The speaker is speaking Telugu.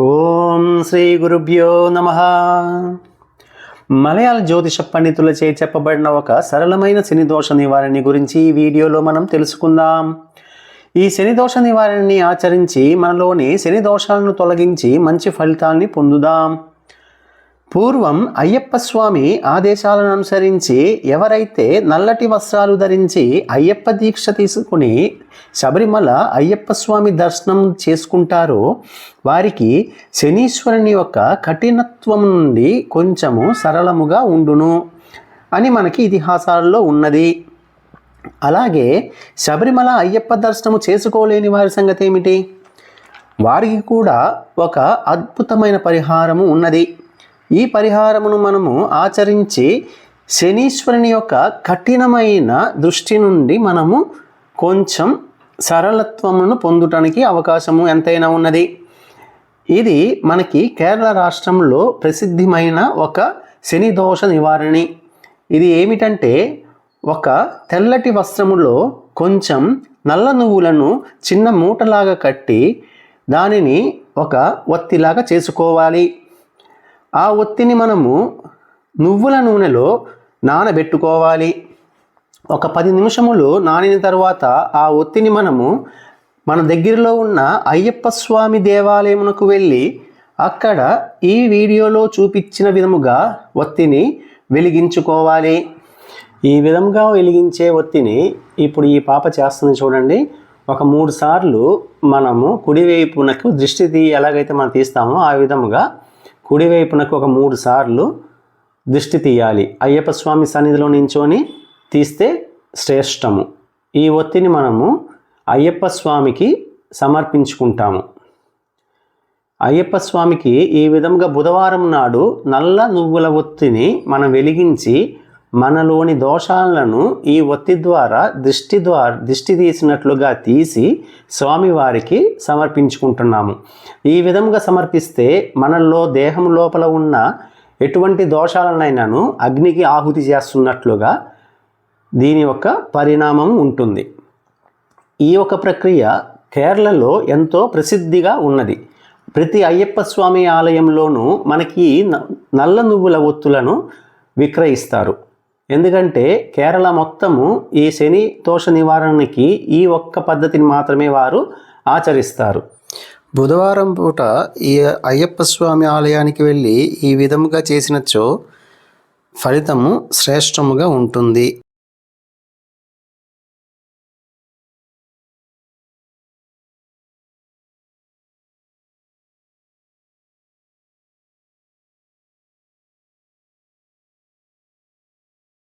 ఓం శ్రీ గురుభ్యో నమ. మలయాళ జ్యోతిష పండితులచే చెప్పబడిన ఒక సరళమైన శని దోష నివారణ గురించి ఈ వీడియోలో మనం తెలుసుకుందాం. ఈ శని దోష నివారణని ఆచరించి మనలోని శని దోషాలను తొలగించి మంచి ఫలితాల్ని పొందుదాం. పూర్వం అయ్యప్ప స్వామి ఆదేశాలను అనుసరించి ఎవరైతే నల్లటి వస్త్రాలు ధరించి అయ్యప్ప దీక్ష తీసుకుని శబరిమల అయ్యప్ప స్వామి దర్శనం చేసుకుంటారో వారికి శనీశ్వరుని యొక్క కఠినత్వం నుండి కొంచెము సరళముగా ఉండును అని మనకి ఇతిహాసాల్లో ఉన్నది. అలాగే శబరిమల అయ్యప్ప దర్శనము చేసుకోలేని వారి సంగతి ఏమిటి? వారికి కూడా ఒక అద్భుతమైన పరిహారము ఉన్నది. ఈ పరిహారమును మనము ఆచరించి శనీశ్వరుని యొక్క కఠినమైన దృష్టి నుండి మనము కొంచెం సరళత్వమును పొందటానికి అవకాశము ఎంతైనా ఉన్నది. ఇది మనకి కేరళ రాష్ట్రంలో ప్రసిద్ధమైన ఒక శని దోష నివారణి. ఇది ఏమిటంటే ఒక తెల్లటి వస్త్రములో కొంచెం నల్ల నువ్వులను చిన్న మూటలాగా కట్టి దానిని ఒక ఒత్తిలాగా చేసుకోవాలి. ఆ ఒత్తిని మనము నువ్వుల నూనెలో నానబెట్టుకోవాలి. ఒక పది నిమిషములు నానిన తర్వాత ఆ ఒత్తిని మనము మన దగ్గరలో ఉన్న అయ్యప్ప స్వామి దేవాలయమునకు వెళ్ళి అక్కడ ఈ వీడియోలో చూపించిన విధముగా ఒత్తిని వెలిగించుకోవాలి. ఈ విధంగా వెలిగించే ఒత్తిని ఇప్పుడు ఈ పాప చేస్తుంది చూడండి. ఒక మూడు సార్లు మనము కుడివైపునకు దృష్టి తీ ఎలాగైతే మనం తీస్తామో ఆ విధముగా కుడివైపునకు ఒక మూడు సార్లు దృష్టి తీయాలి. అయ్యప్ప స్వామి సన్నిధిలో నించొని తీస్తే శ్రేష్టము. ఈ ఒత్తిని మనము అయ్యప్ప స్వామికి సమర్పించుకుంటాము. అయ్యప్ప స్వామికి ఈ విధంగా బుధవారం నాడు నల్ల నువ్వుల ఒత్తిని మనం వెలిగించి మనలోని దోషాలను ఈ ఒత్తి ద్వారా దృష్టి ద్వారా దృష్టి తీసినట్లుగా తీసి స్వామివారికి సమర్పించుకుంటున్నాము. ఈ విధంగా సమర్పిస్తే మనలో దేహం లోపల ఉన్న ఎటువంటి దోషాలనైనాను అగ్నికి ఆహుతి చేస్తున్నట్లుగా దీని యొక్క పరిణామం ఉంటుంది. ఈ యొక్క ప్రక్రియ కేరళలో ఎంతో ప్రసిద్ధిగా ఉన్నది. ప్రతి అయ్యప్ప స్వామి ఆలయంలోనూ మనకి న- నల్ల నువ్వుల ఒత్తులను విక్రయిస్తారు. ఎందుకంటే కేరళ మొత్తము ఈ శని దోష నివారణకి ఈ ఒక్క పద్ధతిని మాత్రమే వారు ఆచరిస్తారు. బుధవారం పూట ఈ అయ్యప్ప స్వామి ఆలయానికి వెళ్ళి ఈ విధముగా చేసినచో ఫలితము శ్రేష్టముగా ఉంటుంది.